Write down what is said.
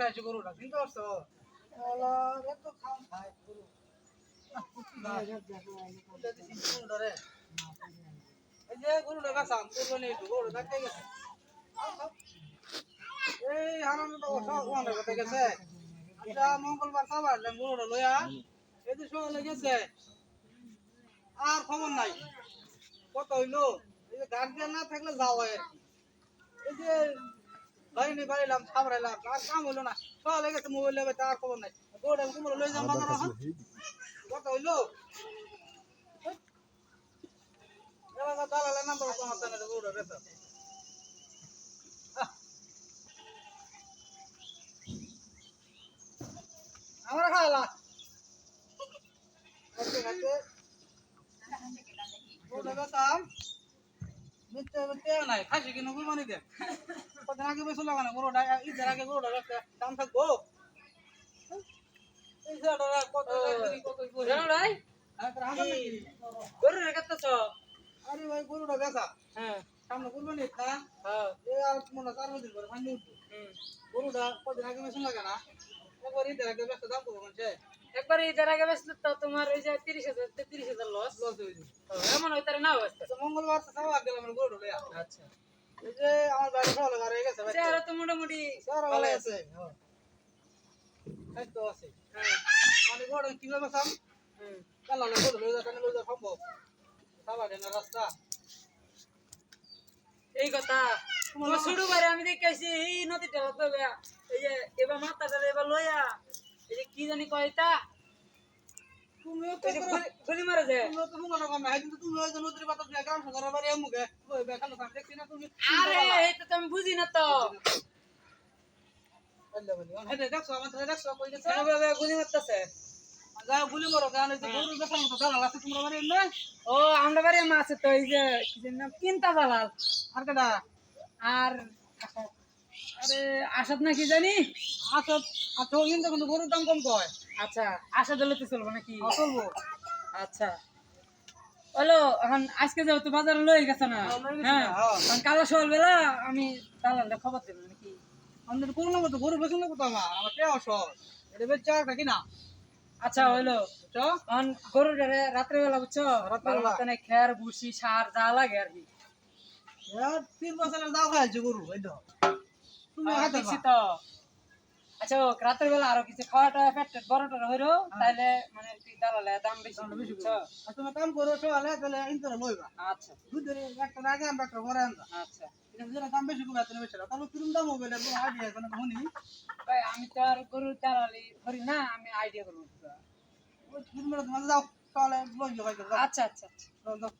খাইছে গরুটা চিনতে পারছ? আলা এত খাম খায় গরু গরুটা। এই গেছে। আনন্দ তো গেছে। এটা মঙ্গলবার সবার গরুটা লইয়া এই যে সকালে গেছে। আর খবর নাই। কত হইল? এই যে গার্জিয়ান না থাকলে যাও হয় আর এই যে বাড়ি বাড়িলাম সামরাইলাম আর কাম হইল না। সকালে গেছে মোবাইল লেবে তার খবর নাই। গরুটা কুমড়ো লই যাম বাজার এখন কত হইল? দালালের নাম্বার তোমার জানে গরুটা বেচা আমরা খাওয়ালা খাইতে খাইতে মিথ্যে নাই খাসি কিনে কুরবানি দে কদিন আগে বেশি লাগানো গরুটা ঈদের আগে গরুটা দাম থাকব আরে ভাই গরুটা বেচা হ্যাঁ সামনে কুরবানি এ আর মনে চার বছর পরে ফাইন উঠবো। গরুটা কদিন আগে বেশি লাগে না একবার ঈদের আগে বেচতে দাম করব মানুষে একবার ঈদের আগে বেসলে তো তোমার ওই যে তিরিশ হাজার তেত্রিশ হাজার লস লস হয়ে যাবে এমন হইতারে না বেসতে মঙ্গলবার আচ্ছা। এই যে আমার বাড়ি সকালে ঘরে গেছে চেহারা তো মোটামুটি ভালো আছে। হ্যাঁ। খাদ্য আছে। হ্যাঁ। মানে গরু কীভাবে সাম হুম। কালা গরু লই যা লই যা সম্ভব সবাই না রাস্তা। এই কথা। তোমার শুরু করে আমি দেখেছি এই নদীটা তো। এই যে এবার মাথাটা এবার লইয়া এই যে কি জানি কয়টা তুমিও তো এই যে খুলি- খুলি মারে যে। তুমিও তো মনে কম না কিন্তু তুমি ওই যে নদীর পাতা দিয়ে গ্রাম সদর বাড়ি মুখে ওই বেখানো থাক দেখছি না তুমি। আরে এটা তো আমি বুঝি না তো। আল্লাহ বলি। হেদে দেখছ আমার ধরে দেখছ কই গেছে? গুলি মারতেছে। যাও গুলি মারো গান যে গরু বেখানো তো দাঁড়াল আছে তোমরা বাড়ি না? ও আমরা বাড়ি মাছ তো এই যে কি নাম কিনতা আর কেডা? আর আরে আসাদ না কি জানি? আচ্ছা কিন্তু কিন্তু গরুর দাম কম কয়। আচ্ছা। আসাদ হলে তো চলবো নাকি? চলবো। আচ্ছা। হলো এখন আজকে যেহেতু বাজারে লই গেছে না হ্যাঁ, হ্যাঁ হ্যাঁ। কারণ কালো সকাল বেলা আমি দালালটা খবর দেবো নাকি? আমাদের কোনো না তো গরু না কোথাও আমার আমার কে অসর এটা বেশ চার টাকি না। আচ্ছা হইল এখন গরুর রাত্রে বেলা বুঝছ? রাত্রেবেলা। মতন খের ভুসি সার যা লাগে আর কি। তিন বছরের দাও খাইছে গরু এই তো। তুমি দেখছি তো। আচ্ছা রাতের বেলা আরও কিছু খাওয়াটা পেট বড়টা হইল তাইলে মানে একটু দালালে দাম বেশি বেশি তুমি কাম করো সকালে তাহলে ইন্তরা লইবা। আচ্ছা। দুধের একটা আগে আমরা একটা পরে আনবা। আচ্ছা। দাম বেশি কমে তুমি বেশি তাহলে কিরম দাম হবে? এটা আইডিয়া কোনো শুনি? ভাই আমি তো আর গরুর দালালি করি না আমি আইডিয়া করব ওই কিরম তোমার যাও সকালে লই যাও। আচ্ছা আচ্ছা আচ্ছা। যাও যাও।